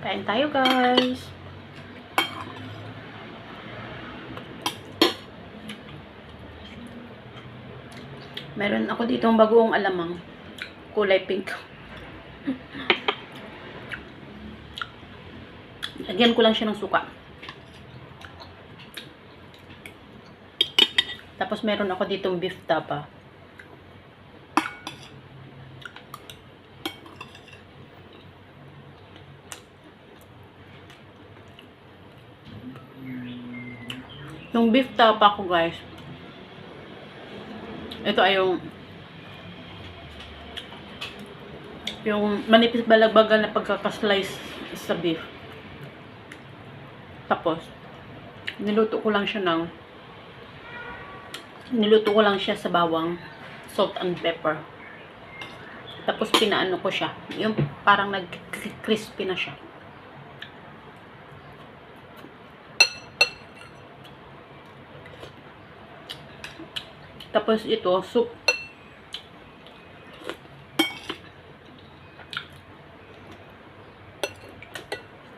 Kain tayo, guys. Meron ako ditong bagoong alamang. Kulay pink. Lagyan ko lang siya ng suka. Tapos meron ako ditong beef tapa. Yung beef tapa ko guys. Ito ay yung yung manipis balagbagan na pagkakaslice sa beef. Tapos, niluto ko lang siya ng niluto ko lang siya sa bawang salt and pepper. Tapos pinaano ko siya. Yung parang nag-crispy na siya. Tapos ito, soup.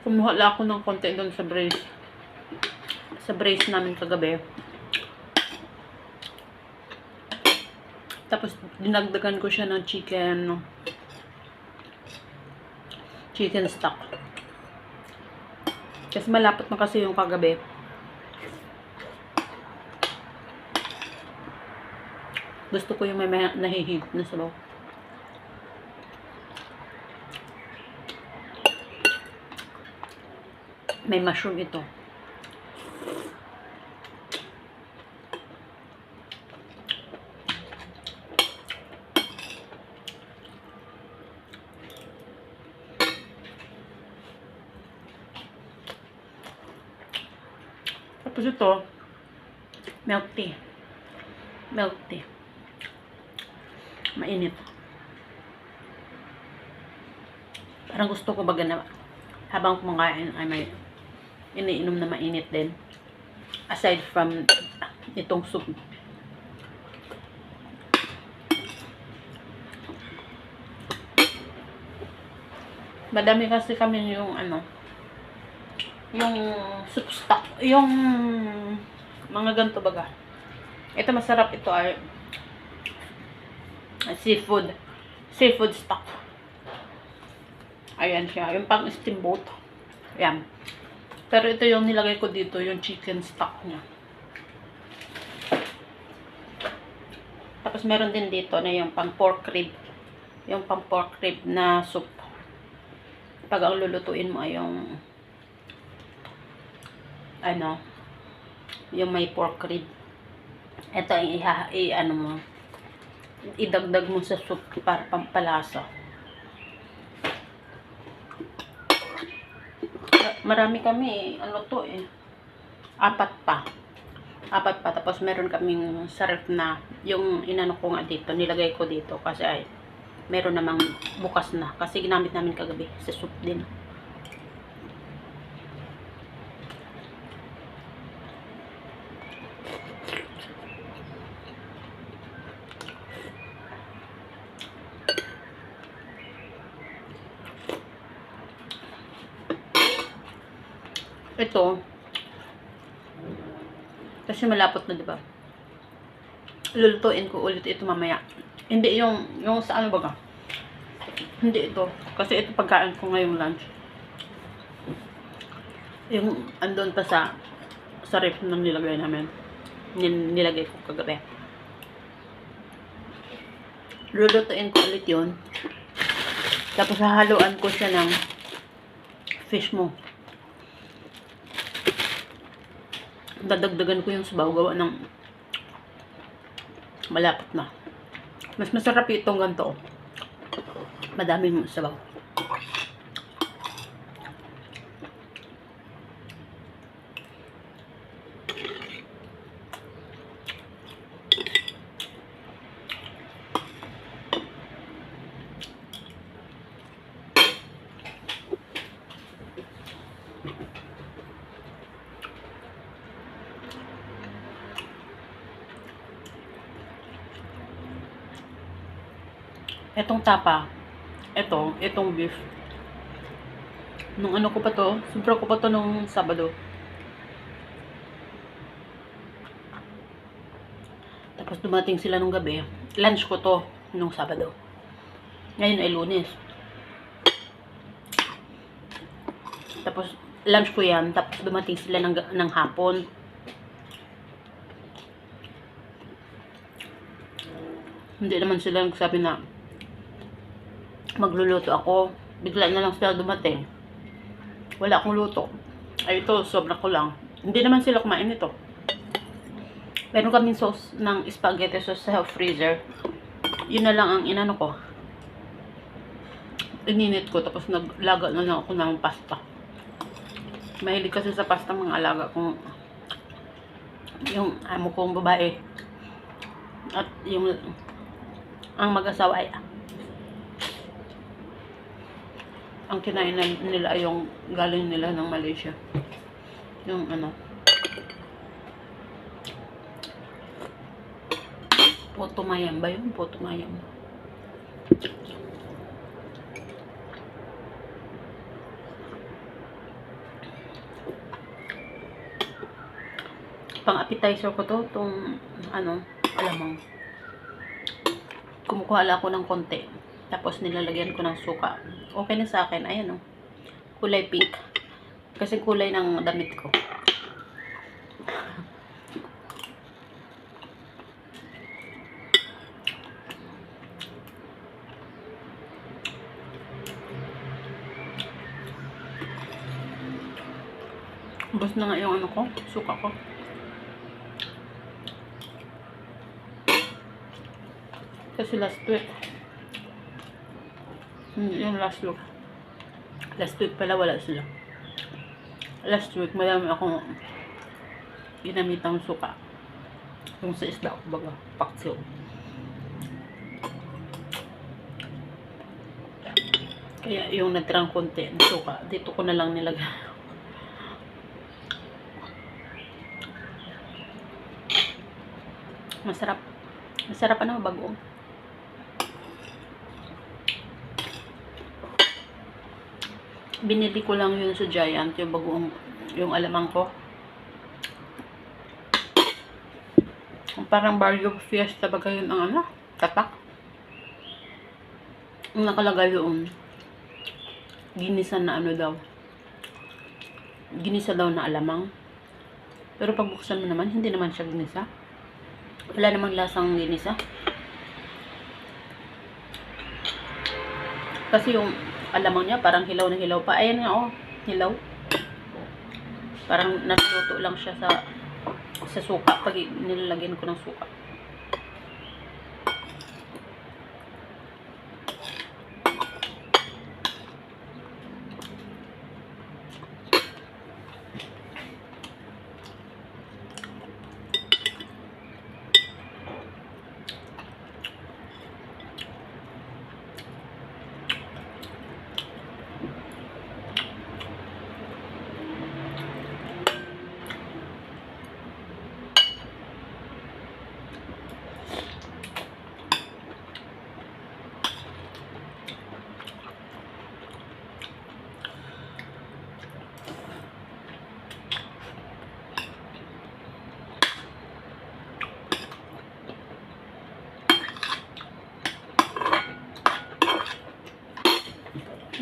Kumuha lang ako ng konti doon sa brace. Sa brace namin kagabi. Tapos dinagdagan ko siya ng chicken chicken stock. Kasi malapot na kasi yung kagabi. Gusto ko yung may nahihigop na sabaw. May mushroom ito. Tapos ito, milk tea. Milk tea. Mainit. Parang gusto ko baga na habang kumakain ay may iniinom na mainit din. Aside from itong soup. Madami kasi kami yung ano, yung soup stock, yung mga ganito baga. Ito masarap ito ay seafood. Seafood stock. Ayan siya. Yung pang steamboat. Ayan. Pero ito yung nilagay ko dito, yung chicken stock niya. Tapos meron din dito na yung pang pork rib. Yung pang pork rib na soup. Pag ang lulutuin mo ay yung ano, yung may pork rib. Ito ay iha, i, ano mo, idagdag mo sa soup para pampalasa. Marami kami. Ano to eh. Apat pa. Apat pa. Tapos meron kaming sa ref na yung inano ko nga dito. Nilagay ko dito kasi ay meron namang bukas na. Kasi ginamit namin kagabi sa soup din. Ito, kasi malapot na, di ba? Lulutuin ko ulit ito mamaya. Hindi yung, yung sa ano baga? Hindi ito. Kasi ito pagkain ko ngayong lunch. Yung andon pa sa sa ref nang nilagay namin. Nin, nilagay ko kagabi. Lulutuin ko ulit yun. Tapos hahaluan ko siya ng fish mo. dadagdagan ko yung sabaw gawa ng malapot na. Mas masarap itong ganito. Madaming sabaw. Etong tapa, ito, itong beef, Nung ano ko pa to, sobra ko pa to nung Sabado. Tapos dumating sila nung gabi. Lunch ko to nung Sabado. Ngayon ay lunes. Tapos lunch ko yan. Tapos dumating sila ng, ng hapon. Hindi naman sila nagsabi na magluluto ako. Bigla na lang sila dumating. Wala akong luto. Ay ito, sobra ko lang. Hindi naman sila kumain nito. Meron kaming sauce ng spaghetti sauce sa freezer. Yun na lang ang inano ko. Ininit ko tapos naglaga na lang ako ng pasta. Mahilig kasi sa pasta mga alaga kong yung amo kong babae. At yung ang mag-asawa ay ang kinain na- nila yung galing nila ng Malaysia. Yung ano, Putumayam ba yun? Putumayam. Pang appetizer ko to, tong ano, alamang. Kumukuha lang ako ng konti. Tapos nilalagyan ko ng suka. Okay na sa akin. Ayan o. Kulay pink. Kasi kulay ng damit ko. Ubus na nga yung ano ko, suka ko. Kasi last week, hmm, yung last week, last week pala wala sila. Last week, madami akong ginamit ng suka. Yung sa isda ko baga, paksiw. Kaya yung natirang konti ng suka, dito ko na lang nilagay. Masarap. Masarap ano, bagoong. Binili ko lang yun sa Giant, yung bagoong, yung alamang ko. Parang barrio fiesta ba yun ang ano? Tatak. Ang nakalagay yun. Ginisa na ano daw. Ginisa daw na alamang. Pero pag buksan mo naman, hindi naman siya ginisa. Wala namang lasang ginisa. Kasi yung alamang niya parang hilaw na hilaw pa. Ayan nga oh, hilaw. Parang naluto lang siya sa sa suka pag nilalagyan ko ng suka.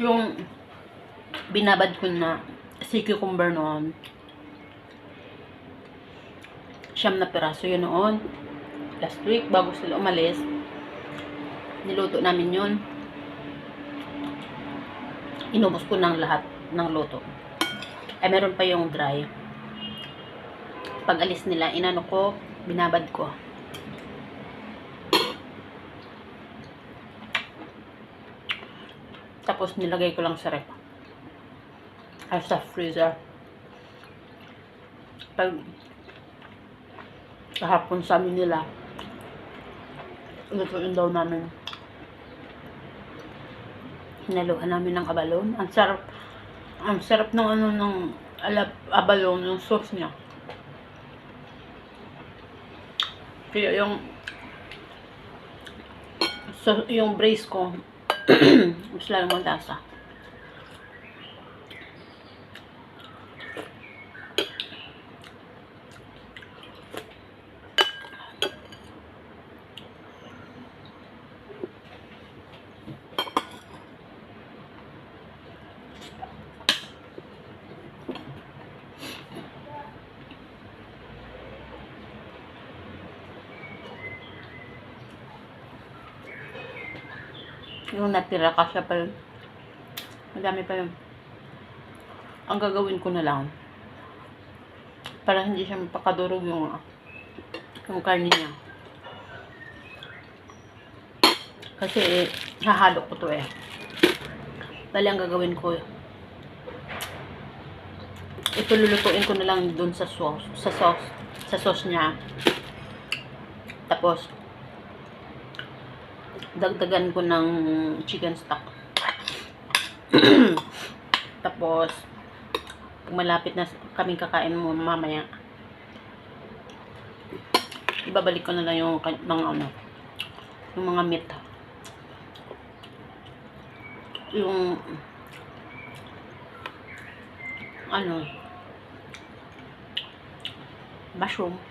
Yung binabad ko na si cucumber noon. Siyam na piraso yun noon. Last week, bago sila umalis, niluto namin yun. Inubos ko ng lahat ng luto. Ay, meron pa yung dry. Pag alis nila, inano ko, binabad ko. Tapos nilagay ko lang sa rep. Ay, sa freezer. Pag kahapon sa amin nila, lutuin daw namin. Hinaluan namin ng abalon. Ang sarap, ang sarap ng ano ng alab, abalon, yung sauce niya. Kaya yung so, yung brace ko mas lalong magtasa. Yung natira kasi pa. Madami pa yun. Ang gagawin ko na lang, para hindi siya mapakadurog yung, yung karne niya. Kasi eh, hahalo ko to eh. Dali ang gagawin ko. Ito lulutuin ko na lang dun sa sauce, sa sauce, sa sauce niya. Tapos, dagdagan ko ng chicken stock. Tapos, pag malapit na kaming kakain mo mamaya, ibabalik ko na lang yung mga ano, yung mga meat. Yung, ano, mushroom.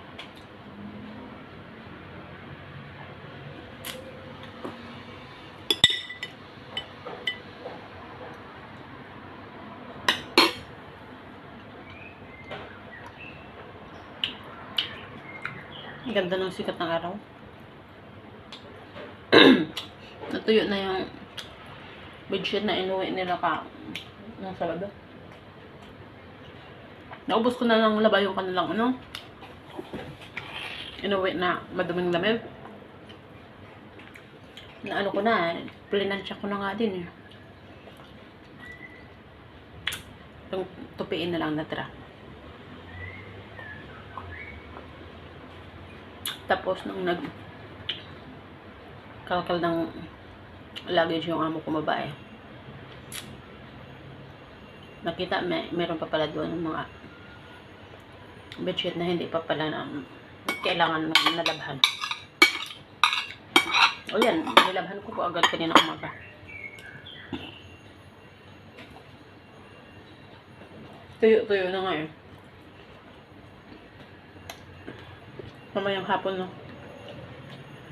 Ganda ng sikat ng araw. Natuyo na yung bedsheet na inuwi nila ka ng Sabado. Naubos ko na lang laba yung kanilang ano. Inuwi na maduming lamig. Na ano ko na, plinansya ko na nga din eh. Yung tupiin na lang natira. Tapos nung nag kalkal ng luggage yung amo ko babae. Nakita may meron pa pala doon ng mga bedsheet na hindi pa pala na kailangan ng nalabhan. O yan, nilabhan ko po agad kanina umaga. Tuyo-tuyo na nga Mamayang hapon no.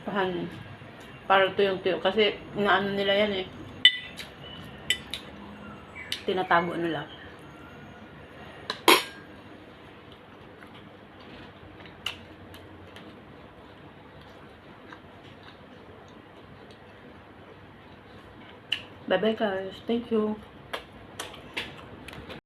Pahan. Parang tuyong-tuyo. Kasi inaano nila yan eh. Tinatago nila. Bye bye guys. Thank you.